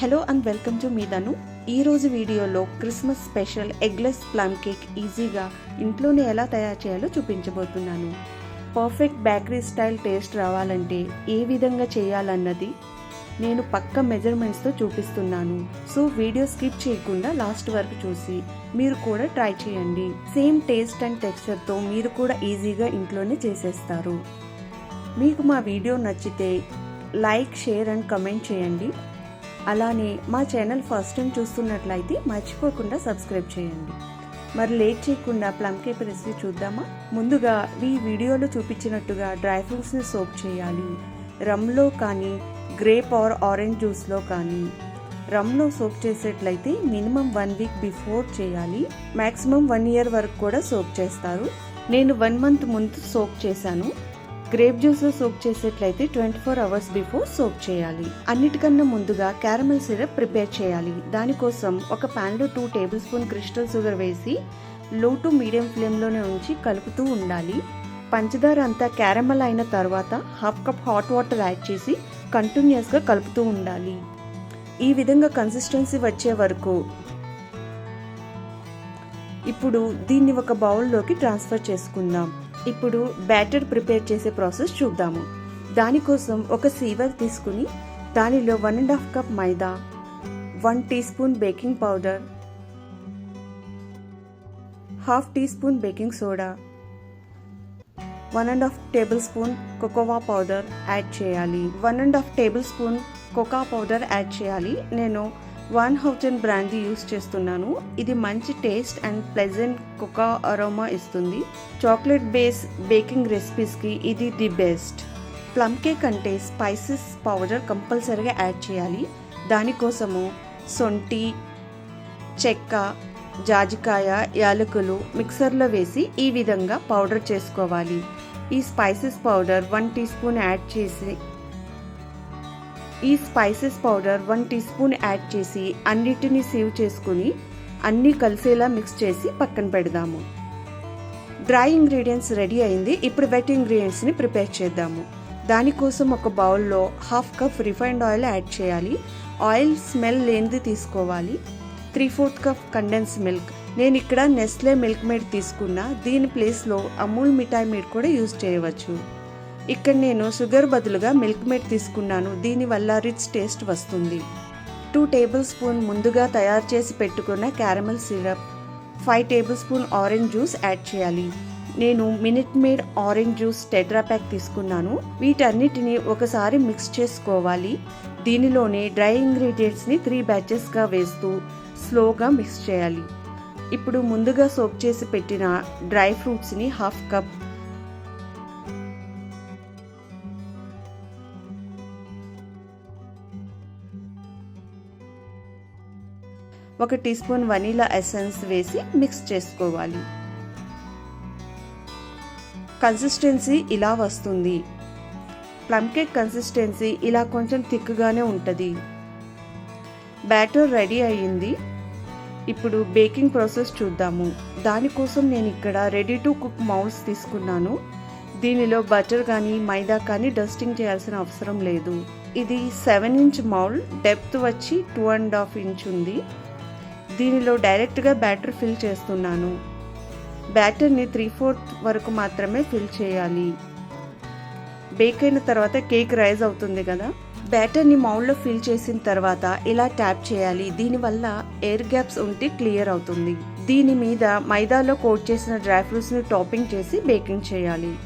Hello and welcome to మీదను ఈరోజు వీడియోలో Christmas special eggless plum cake ఈజీగా ఇంట్లోనే ఎలా తయారు చేయాలో చూపించబోతున్నాను. పర్ఫెక్ట్ బేకరీ స్టైల్ టేస్ట్ రావాలంటే ఏ విధంగా చేయాలన్నది నేను పక్క మెజర్మెంట్స్తో చూపిస్తున్నాను. సో వీడియో స్కిప్ చేయకుండా లాస్ట్ వరకు చూసి మీరు కూడా ట్రై చేయండి. సేమ్ టేస్ట్ అండ్ టెక్స్చర్తో మీరు కూడా ఈజీగా ఇంట్లోనే చేసేస్తారు. మీకు మా వీడియో నచ్చితే లైక్ షేర్ అండ్ కమెంట్ చేయండి. అలానే మా ఛానల్ ఫస్ట్ టైం చూస్తున్నట్లయితే మర్చిపోకుండా సబ్స్క్రైబ్ చేయండి. మరి లేట్ చేయకుండా ప్లమ్ కేక్ రెసిపీ చూద్దామా? ముందుగా ఈ వీడియోలో చూపించినట్టుగా డ్రై ఫ్రూట్స్ని సోప్ చేయాలి. రమ్లో కానీ గ్రేప్ ఆర్ ఆరెంజ్ జ్యూస్లో కానీ. రమ్లో సోప్ చేసేట్లయితే మినిమం వన్ వీక్ బిఫోర్ చేయాలి. మ్యాక్సిమం వన్ ఇయర్ వరకు కూడా సోప్ చేస్తారు. నేను వన్ మంత్ ముందు సోప్ చేశాను. గ్రేప్ జ్యూస్లో soak చేసేట్లయితే twenty four hours before soak చేయాలి. అన్నిటికన్నా ముందుగా క్యారమల్ సిరప్ ప్రిపేర్ చేయాలి. దానికోసం ఒక ప్యాన్లో two tablespoon crystal sugar వేసి లో టు మీడియం ఫ్లేమ్లోనే ఉంచి కలుపుతూ ఉండాలి. పంచదార అంతా క్యారమల్ అయిన తర్వాత half cup hot water add చేసి కంటిన్యూస్గా కలుపుతూ ఉండాలి. ఈ విధంగా కన్సిస్టెన్సీ వచ్చే వరకు ఇప్పుడు దీన్ని ఒక బౌల్లోకి ట్రాన్స్ఫర్ చేసుకుందాం. ఇప్పుడు బ్యాటర్ ప్రిపేర్ చేసే ప్రాసెస్ చూద్దాము. దానికోసం ఒక సీవర్ తీసుకుని దానిలో one and half cup maida one teaspoon baking powder half teaspoon baking soda one and half tablespoon cocoa powder add చేయాలి. One and half tablespoon cocoa powder add చేయాలి. నేను వన్ హౌజన్ బ్రాందీ యూస్ చేస్తున్నాను. ఇది మంచి taste and pleasant cocoa aroma ఇస్తుంది. Chocolate base baking రెసిపీస్కి ఇది the best. Plum cake అంటే స్పైసెస్ పౌడర్ కంపల్సరీగా యాడ్ చేయాలి. దానికోసము సొంటి చెక్క జాజికాయ యాలకులు మిక్సర్లో వేసి ఈ విధంగా పౌడర్ చేసుకోవాలి. ఈ spices powder one teaspoon add చేసి ఈ spices powder one teaspoon add చేసి అన్నిటినీ సేవ్ చేసుకుని అన్నీ కలిసేలా మిక్స్ చేసి పక్కన పెడదాము. డ్రై ఇంగ్రీడియంట్స్ రెడీ అయింది. ఇప్పుడు వెట్ ఇంగ్రీడియంట్స్ని ప్రిపేర్ చేద్దాము. దానికోసం ఒక బౌల్లో half cup refined oil add చేయాలి. ఆయిల్ స్మెల్ లేనిది తీసుకోవాలి. Three fourth cup condense milk. నేను ఇక్కడ నెస్లే మిల్క్ మేడ్ తీసుకున్నా. దీని ప్లేస్లో అమూల్ మిఠాయి మీడ్ కూడా యూజ్ చేయవచ్చు. ఇక్కడ నేను షుగర్ బదులుగా మిల్క్ మేడ్ తీసుకున్నాను. దీనివల్ల రిచ్ టేస్ట్ వస్తుంది. టూ టేబుల్ స్పూన్ ముందుగా తయారు చేసి పెట్టుకున్న caramel syrup five tablespoon orange juice add చేయాలి. నేను Minute Maid orange juice tetra pack తీసుకున్నాను. వీటన్నిటిని ఒకసారి మిక్స్ చేసుకోవాలి. దీనిలోనే డ్రై ఇంగ్రీడియంట్స్ని త్రీ బ్యాచెస్గా వేస్తూ స్లోగా మిక్స్ చేయాలి. ఇప్పుడు ముందుగా సోప్ చేసి పెట్టిన డ్రై ఫ్రూట్స్ని హాఫ్ కప్ ఒక టీ స్పూన్ వనీలా ఎసెన్స్ వేసి మిక్స్ చేసుకోవాలి. కన్సిస్టెన్సీ ఇలా వస్తుంది. ప్లమ్ కేక్ కన్సిస్టెన్సీ ఇలా కొంచెం థిక్గానే ఉంటుంది. బ్యాటర్ రెడీ అయ్యింది. ఇప్పుడు బేకింగ్ ప్రాసెస్ చూద్దాము. దానికోసం నేను ఇక్కడ రెడీ టు కుక్ మౌల్స్ తీసుకున్నాను. దీనిలో బటర్ కానీ మైదా కానీ డస్టింగ్ చేయాల్సిన అవసరం లేదు. ఇది సెవెన్ ఇంచ్ మౌల్ డెప్త్ వచ్చి టూ అండ్ హాఫ్ ఇంచ్ ఉంది. దీనిలో డైరెక్ట్గా బ్యాటర్ ఫిల్ చేస్తున్నాను. బ్యాటర్ని త్రీ ఫోర్త్ వరకు మాత్రమే ఫిల్ చేయాలి. బేక్ అయిన తర్వాత కేక్ రైజ్ అవుతుంది కదా? బ్యాటర్ని మౌల్లో ఫిల్ చేసిన తర్వాత ఇలా ట్యాప్ చేయాలి. దీనివల్ల ఎయిర్ గ్యాప్స్ ఉంటే క్లియర్ అవుతుంది. దీని మీద మైదాలో కోట్ చేసిన డ్రై ఫ్రూట్స్ని టాపింగ్ చేసి బేకింగ్ చేయాలి.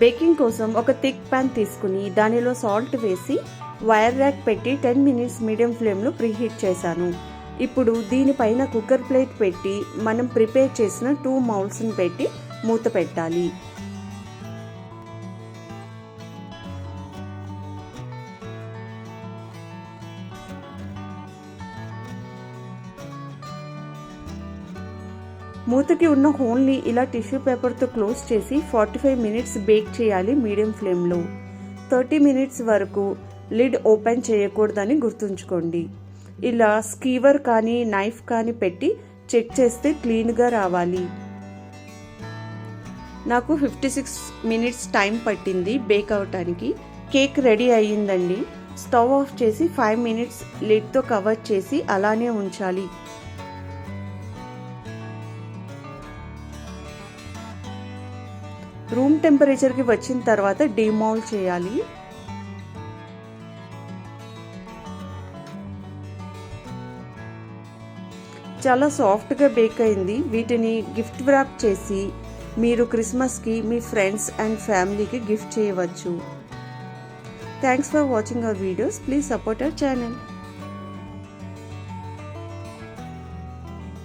బేకింగ్ కోసం ఒక థిక్ ప్యాన్ తీసుకుని దానిలో సాల్ట్ వేసి వైర్ ర్యాక్ పెట్టి టెన్ మినిట్స్ మీడియం ఫ్లేమ్లో ప్రీహీట్ చేశాను. ఇప్పుడు దీనిపైన కుక్కర్ ప్లేట్ పెట్టి మనం ప్రిపేర్ చేసిన టూ మౌల్స్ని పెట్టి మూత పెట్టాలి. మూతకి ఉన్న హోల్ని ఇలా టిష్యూ పేపర్తో క్లోజ్ చేసి ఫార్టీ ఫైవ్ మినిట్స్ బేక్ చేయాలి మీడియం ఫ్లేమ్లో. థర్టీ మినిట్స్ వరకు లిడ్ ఓపెన్ చేయకూడదని గుర్తుంచుకోండి. ఇలా స్కీవర్ కానీ నైఫ్ కానీ పెట్టి చెక్ చేస్తే క్లీన్గా రావాలి. నాకు ఫిఫ్టీ సిక్స్ మినిట్స్ టైం పట్టింది బేక్ అవటానికి. కేక్ రెడీ అయ్యిందండి. స్టవ్ ఆఫ్ చేసి ఫైవ్ మినిట్స్ లిడ్తో కవర్ చేసి అలానే ఉంచాలి. రూమ్ టెంపరేచర్కి వచ్చిన తర్వాత డిమాల్ చేయాలి. చాలా సాఫ్ట్గా బేక్ అయింది. వీటిని గిఫ్ట్ వ్రాప్ చేసి మీరు క్రిస్మస్కి మీ ఫ్రెండ్స్ అండ్ ఫ్యామిలీకి గిఫ్ట్ చేయవచ్చు. Thanks for watching our videos. Please support our channel.